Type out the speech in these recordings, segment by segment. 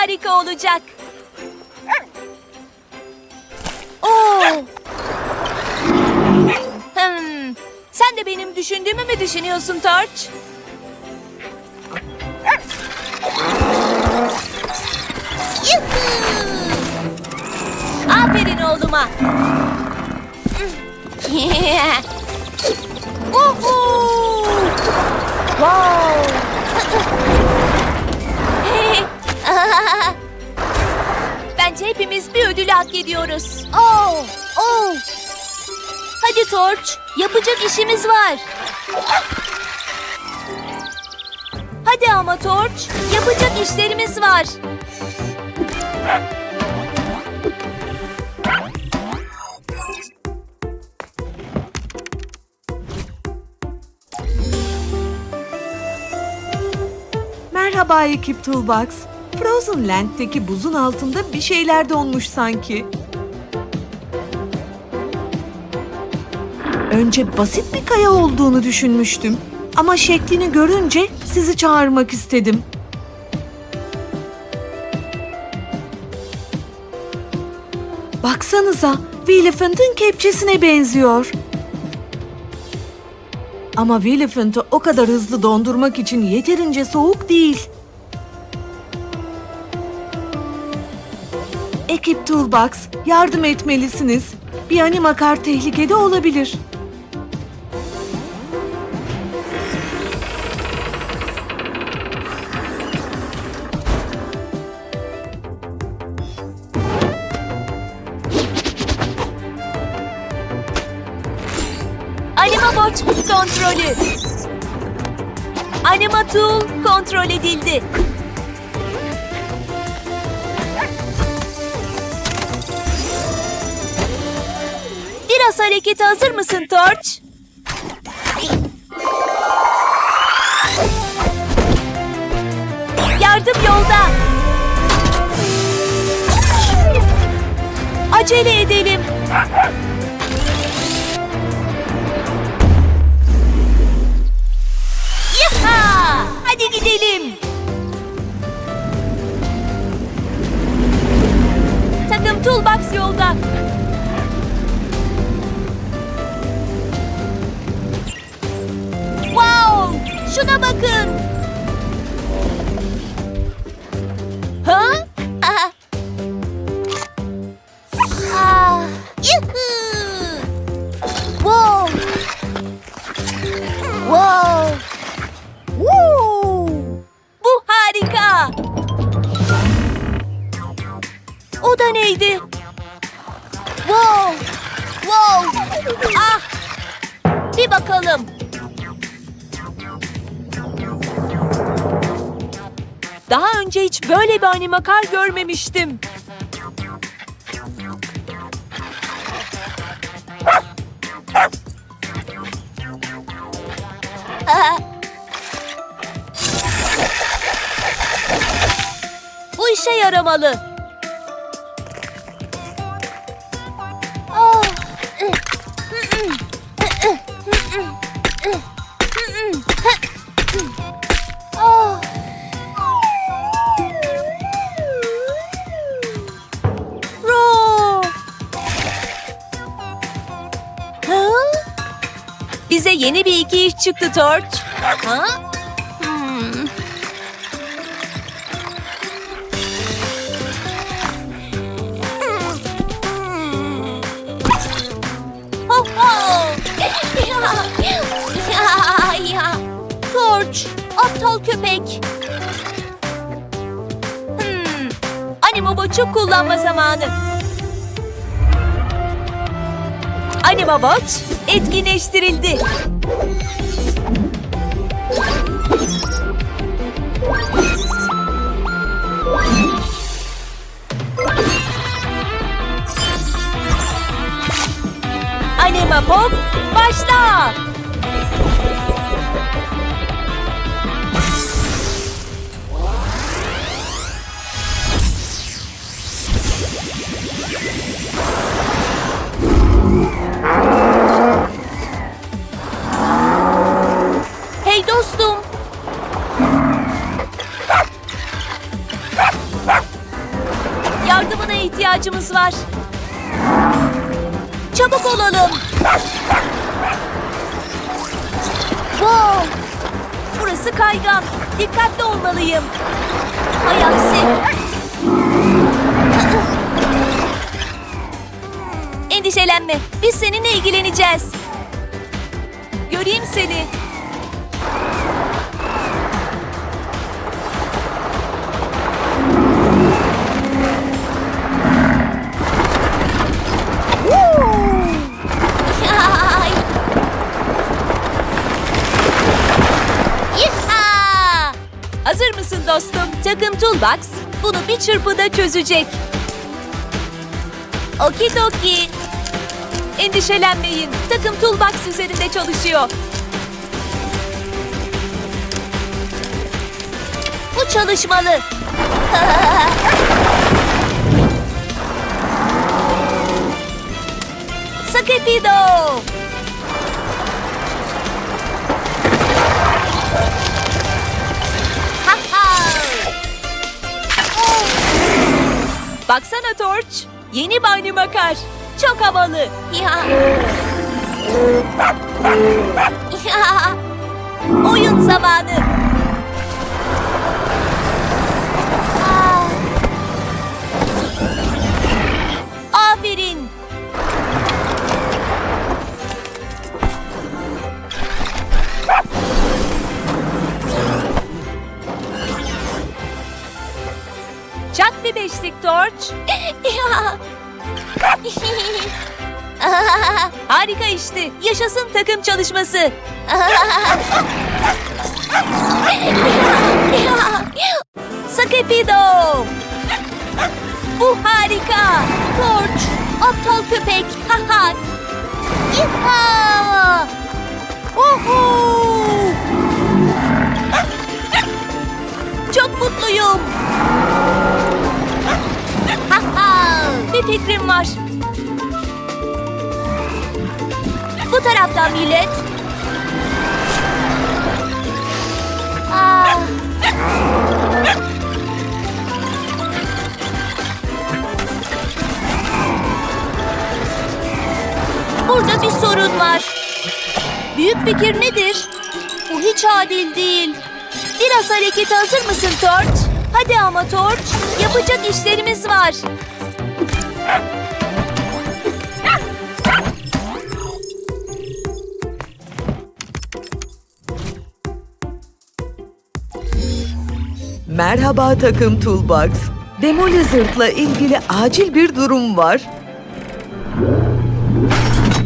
harika olacak. Oo. Hmm. Sen de benim düşündüğümü mü düşünüyorsun Torch? Aferin oğluma. hak ediyoruz. Oh, oh. Hadi Torch, yapacak işimiz var. Hadi ama Torch, yapacak işlerimiz var. Merhaba ekip Toolbox. Frozen Land'deki buzun altında bir şeyler donmuş sanki. Önce basit bir kaya olduğunu düşünmüştüm. Ama şeklini görünce sizi çağırmak istedim. Baksanıza, Willifant'ın kepçesine benziyor. Ama Willifant'ı o kadar hızlı dondurmak için yeterince soğuk değil. Ekip Toolbox, yardım etmelisiniz. Bir animakar tehlikede olabilir. Anima Bot kontrolü. Anima Tool kontrol edildi. Harekete hazır mısın Torch? Yardım yolda. Acele edelim. Yaha! Hadi gidelim. Takım Toolbox yolda. Şuna bakın. Ha? Ah. Yuhuu! Wow! Woo! Bu. O da neydi? Wow! Wow! Ah! Bir bakalım. Daha önce hiç böyle bir animakar görmemiştim. Bu işe yaramalı. İş çıktı Torch. Ha? Hmm. Ho ho! ya, ya. Torch, aptal köpek. Hmm. Animo Bot'u kullanma zamanı. Anima Bot etkinleştirildi. Anima Pop başla. Var. Çabuk olalım. Wow! Burası kaygan. Dikkatli olmalıyım. Hay aksi. Endişelenme. Biz seninle ilgileneceğiz. Göreyim seni. Dostum? Takım Toolbox bunu bir çırpıda çözecek. Okidoki. Endişelenmeyin. Takım Toolbox üzerinde çalışıyor. Bu çalışmalı. Sakepido. Baksana Torch. Yeni Bani Makar. Çok havalı. Ya. Ya. Oyun zamanı. Ya. Harika işte. Yaşasın takım çalışması. Sakepido. Bu harika. Torch. Aptal köpek. Haha. Uhu. Çok mutluyum. Bir fikrim var. Bu taraftan millet. Aa. Burada bir sorun var. Büyük fikir nedir? Bu hiç adil değil. Biraz harekete hazır mısın Torch? Hadi ama Torch. Yapacak işlerimiz var. Merhaba takım Toolbox. Demolizard'la ilgili acil bir durum var.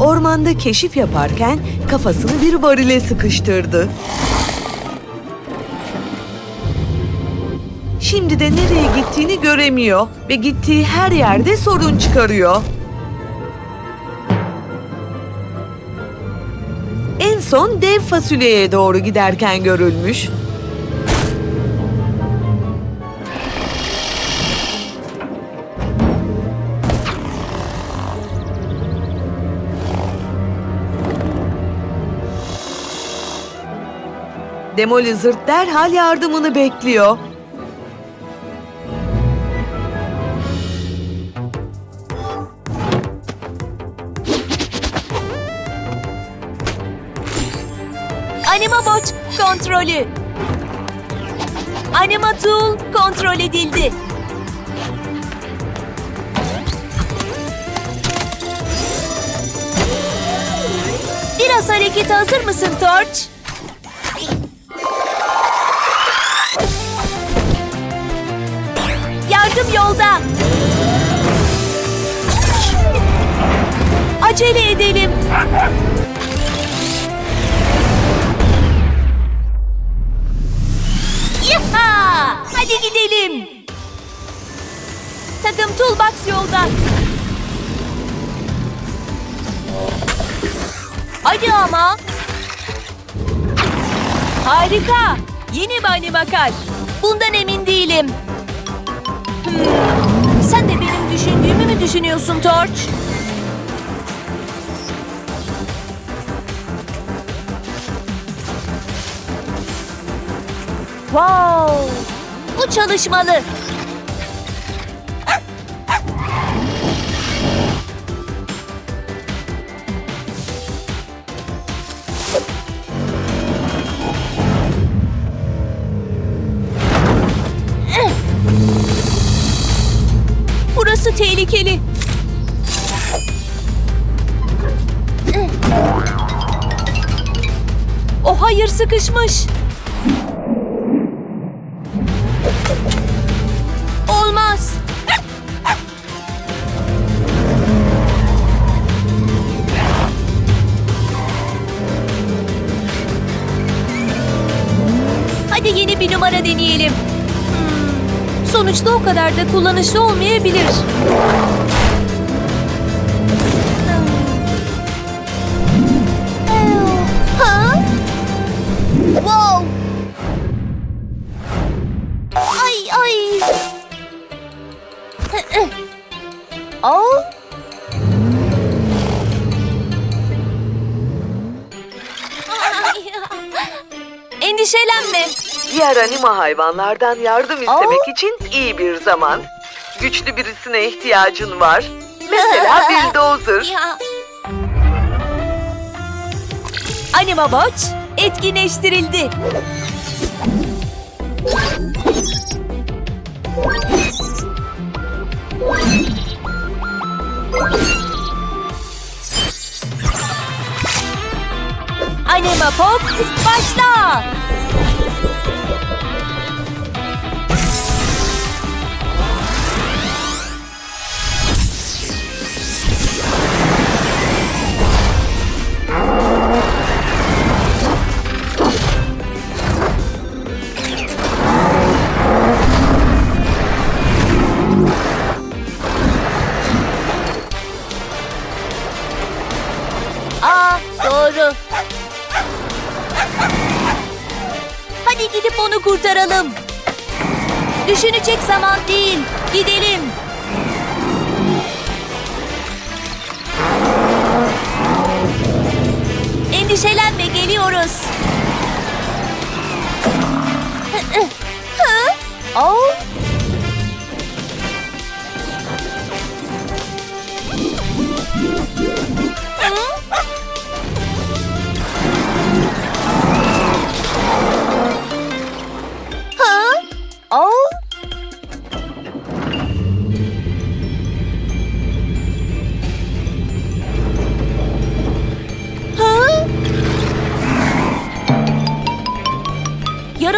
Ormanda keşif yaparken kafasını bir varile sıkıştırdı. Şimdi de nereye gittiğini göremiyor ve gittiği her yerde sorun çıkarıyor. En son dev fasulyeye doğru giderken görülmüş. Demolizard derhal yardımını bekliyor. Anima Bot kontrolü. Anima Tool kontrol edildi. Biraz harekete hazır mısın Torch? Yardım yolda. Acele Bakar. Bundan emin değilim. Hmm, Sen de benim düşündüğümü mü düşünüyorsun Torch? Wow! Bu çalışmalı. Burası tehlikeli. O hayır sıkışmış. Olmaz. Hadi yeni bir numara deneyelim. Sonuçta o kadar da kullanışlı olmayabilir. Ha? Wow! Ay ay! Oh! Endişelenme. Diğer anima hayvanlardan yardım istemek için iyi bir zaman. Güçlü birisine ihtiyacın var. Mesela Bulldozer. Ya. Anima Watch etkinleştirildi. Anima Pop başla. Düşünecek zaman değil. Gidelim. Endişelenme geliyoruz. Hı? Oh.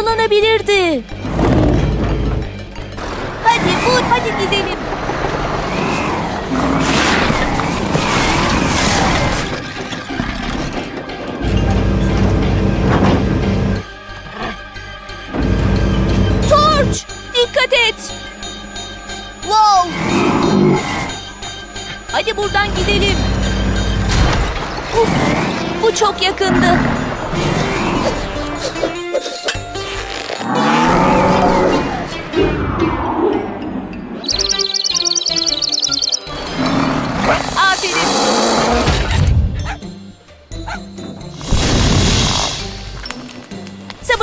Yaralanabilirdi. Hadi vur, hadi gidelim. Torç, dikkat et. Wow. Hadi buradan gidelim. Uf, bu çok yakındı.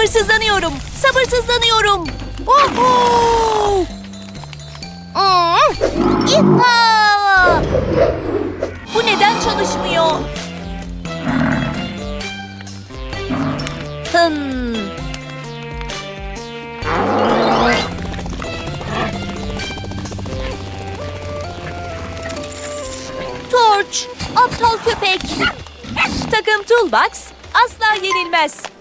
Sabırsızlanıyorum. Sabırsızlanıyorum. Woohoo! Hmm. Yiha! Bu neden çalışmıyor? Hmm. Torch, aptal köpek. Takım Toolbox asla yenilmez.